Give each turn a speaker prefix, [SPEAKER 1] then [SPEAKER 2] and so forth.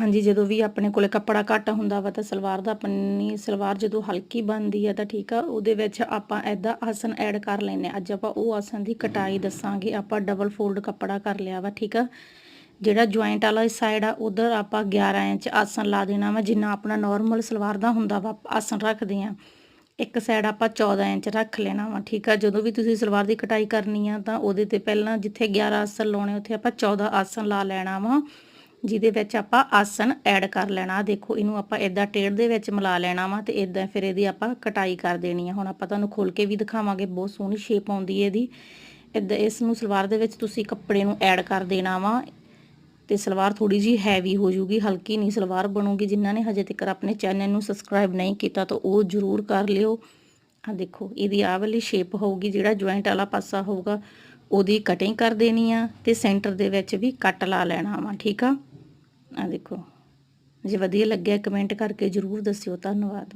[SPEAKER 1] ਹਾਂਜੀ, ਜਦੋਂ ਵੀ ਆਪਣੇ ਕੋਲੇ ਕੱਪੜਾ ਘੱਟ ਹੁੰਦਾ ਵਾ ਤਾਂ ਸਲਵਾਰ ਦਾ ਆਪਣੀ ਸਲਵਾਰ ਜਦੋਂ ਹਲਕੀ ਬਣਦੀ ਆ ਤਾਂ ਠੀਕ ਆ, ਉਹਦੇ ਵਿੱਚ ਆਪਾਂ ਐਦਾ ਆਸਨ ਐਡ ਕਰ ਲੈਨੇ ਅੱਜ ਆਪਾਂ ਉਹ ਆਸਨ ਦੀ ਕਟਾਈ ਦੱਸਾਂਗੇ, ਆਪਾਂ ਡਬਲ ਫੋਲਡ ਕੱਪੜਾ ਕਰ ਲਿਆ ਵਾ, ਠੀਕ ਆ? ਜਿਹੜਾ ਜੁਆਇੰਟ ਵਾਲਾ ਸਾਈਡ ਆ ਉਧਰ ਆਪਾਂ 11 ਇੰਚ ਆਸਨ ਲਾ ਦੇਣਾ ਵਾ, ਜਿੰਨਾ ਆਪਣਾ ਨਾਰਮਲ ਸਲਵਾਰ ਦਾ ਹੁੰਦਾ ਵਾ ਆਸਨ ਰੱਖਦੇ ਆ ਇੱਕ ਸਾਈਡ ਆਪਾਂ 14 ਇੰਚ ਰੱਖ ਲੈਣਾ ਵਾ, ਠੀਕ ਆ? ਜਦੋਂ ਵੀ ਤੁਸੀਂ ਸਲਵਾਰ ਦੀ ਕਟਾਈ ਕਰਨੀ ਆ ਤਾਂ ਉਹਦੇ ਤੇ ਪਹਿਲਾਂ ਜਿੱਥੇ 11 ਆਸਨ ਲਾਉਣੇ, ਉੱਥੇ ਆਪਾਂ 14 ਆਸਨ ਲਾ ਲੈਣਾ ਵਾ। ਜਿਹਦੇ ਵਿੱਚ ਆਪਾਂ ਆਸਨ ਐਡ ਕਰ ਲੈਣਾ। ਦੇਖੋ, ਇਹਨੂੰ ਆਪਾਂ ਇਦਾਂ ਟੇੜ ਦੇ ਵਿੱਚ ਮਿਲਾ ਲੈਣਾ ਵਾ ਤੇ ਇਦਾਂ ਫਿਰ ਇਹਦੀ ਆਪਾਂ ਕਟਾਈ ਕਰ ਦੇਣੀ ਆ। ਹੁਣ ਆਪਾਂ ਤੁਹਾਨੂੰ ਖੋਲ ਕੇ ਵੀ ਦਿਖਾਵਾਂਗੇ, ਬਹੁਤ ਸੋਹਣੀ ਸ਼ੇਪ ਆਉਂਦੀ ਹੈ ਇਹਦੀ। ਇਦਾਂ ਇਸ ਨੂੰ ਸਲਵਾਰ ਦੇ ਵਿੱਚ ਤੁਸੀਂ ਕੱਪੜੇ ਨੂੰ ਐਡ ਕਰ ਦੇਣਾ ਵਾ ਤੇ ਸਲਵਾਰ ਥੋੜੀ ਜੀ ਹੈਵੀ ਹੋ ਜੂਗੀ ਹਲਕੀ ਨਹੀਂ ਸਲਵਾਰ ਬਣੂਗੀ। ਜਿਨ੍ਹਾਂ ਨੇ ਹਜੇ ਤੱਕ ਆਪਣੇ ਚੈਨਲ ਨੂੰ ਸਬਸਕ੍ਰਾਈਬ ਨਹੀਂ ਕੀਤਾ ਤਾਂ ਉਹ ਜ਼ਰੂਰ ਕਰ ਲਿਓ। ਆ ਦੇਖੋ, ਇਹਦੀ ਆਹ ਵਾਲੀ ਸ਼ੇਪ ਹੋਊਗੀ, ਜਿਹੜਾ ਜੁਆਇੰਟ ਵਾਲਾ ਪਾਸਾ ਹੋਊਗਾ। ਉਹਦੀ ਕਟਿੰਗ ਕਰ ਦੇਣੀ ਆ ਤੇ ਸੈਂਟਰ ਦੇ ਵਿੱਚ ਵੀ ਕੱਟ ਲਾ ਲੈਣਾ ਵਾ, ਠੀਕ ਆ? ਆ ਦੇਖੋ, ਜੇ ਵਧੀਆ ਲੱਗਿਆ ਕਮੈਂਟ ਕਰਕੇ ਜ਼ਰੂਰ ਦੱਸਿਓ, ਧੰਨਵਾਦ।